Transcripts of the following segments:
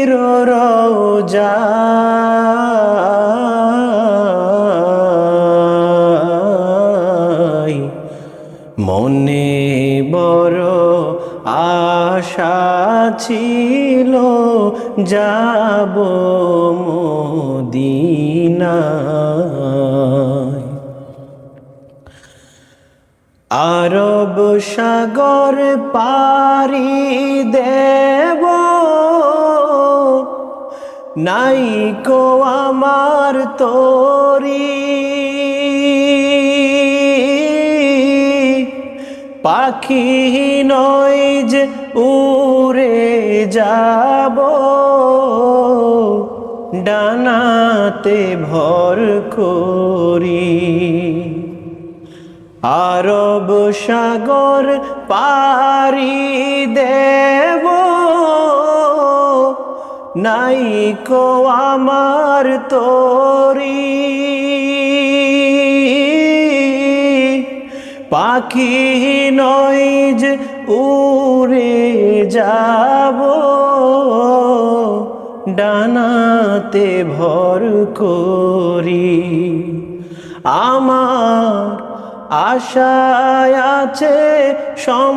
নবীর রোজা। মনে বড় আশা ছিল যাব মদিনায়। আরব সাগর পারি দেব নাই কো আমার তোরি। পাখি নয় যে উড়ে যাব, ডানাতে ভর করি। আরব সাগর পারি নাই কো আমার তোরি। পাখি নয় যে উড়ে যাব, ডানাতে ভর করি। আমার আশায় আছে নাই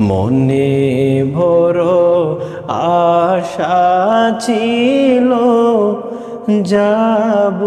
মনে ভোর আশা ছিল যাব